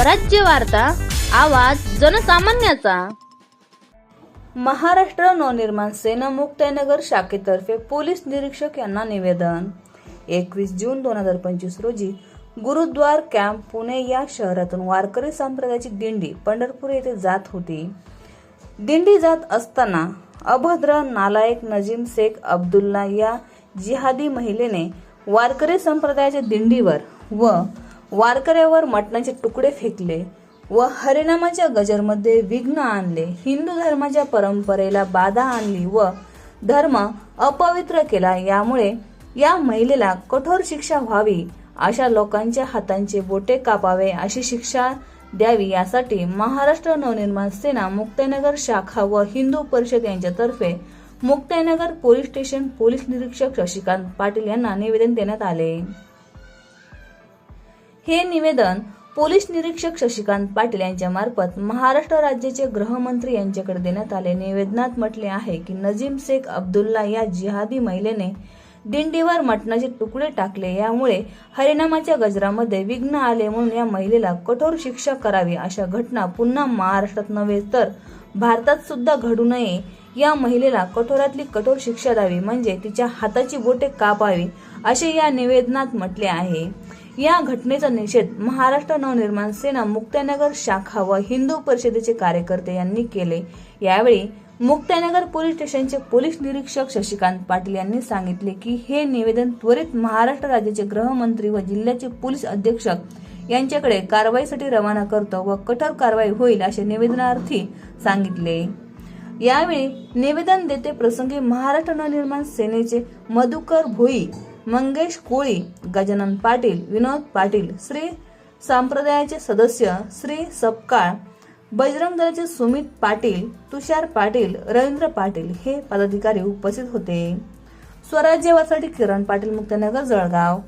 स्वराज्य वार्ता आवाज जनसामान्याचा. महाराष्ट्र नवनिर्माण सेना मुक्ताईनगर शाखेतर्फे पोलीस निरीक्षक यांना निवेदन. एकवीस जून दोन हजार पंचवीस रोजी गुरुद्वार कॅम्प पुणे या शहरातून वारकरी संप्रदायाची दिंडी पंढरपूर येथे जात होती. दिंडी जात असताना अभद्र नालायक नजीम शेख अब्दुल्ला या जिहादी महिलेने वारकरी संप्रदायाच्या दिंडीवर व वारकऱ्यावर मटणाचे तुकडे फेकले व हरिनामाच्या गजरमध्ये विघ्न आणले. हिंदू धर्माच्या परंपरेला बाधा आणली व धर्म अपवित्र केला. यामुळे या महिलेला कठोर शिक्षा व्हावी अशा लोकांच्या हातांचे बोटे कापावे अशी शिक्षा द्यावी यासाठी महाराष्ट्र नवनिर्माण सेना मुक्ताईनगर शाखा व हिंदू परिषद यांच्यातर्फे मुक्ताईनगर पोलीस स्टेशन पोलीस निरीक्षक शशिकांत पाटील यांना निवेदन देण्यात आले. हे निवेदन पोलीस निरीक्षक शशिकांत पाटील यांच्या मार्फत महाराष्ट्र राज्याचे गृहमंत्री यांच्याकडे देण्यात आले. निवेदनात म्हटले आहे की नजीम शेख अब्दुल्ला या जिहादी महिलेने दिंडीवर मटणाचे तुकडे टाकले. यामुळे हरिनामाच्या गजरामध्ये विघ्न आले म्हणून या महिलेला कठोर शिक्षा करावी अशा घटना पुन्हा महाराष्ट्रात नव्हे तर भारतात सुद्धा घडू नये. या महिलेला कठोरातली कठोर शिक्षा द्यावी म्हणजे तिच्या हाताची बोटे कापावी असे या निवेदनात म्हटले आहे. या घटनेचा निषेध महाराष्ट्र नवनिर्माण सेना मुक्त्यानगर शाखा व हिंदू परिषदेचे कार्यकर्ते यांनी केले. यावेळी मुक्त्यानगर पोलीस स्टेशनचे पोलीस निरीक्षक शशिकांत पाटील यांनी सांगितले की हे निवेदन त्वरित महाराष्ट्र राज्याचे गृहमंत्री व जिल्ह्याचे पोलीस अधीक्षक यांच्याकडे कारवाईसाठी रवाना करतो व कठोर कारवाई होईल असे निवेदनार्थी सांगितले. यावेळी निवेदन देते प्रसंगी महाराष्ट्र नवनिर्माण सेनेचे मधुकर भोई मंगेश कोळी गजानन पाटील विनोद पाटील श्री संप्रदायाचे सदस्य श्री सपकाळ बजरंग दलाचे सुमित पाटील तुषार पाटील रवींद्र पाटील हे पदाधिकारी उपस्थित होते. स्वराज्यवासाठी किरण पाटील मुक्तनगर जळगाव.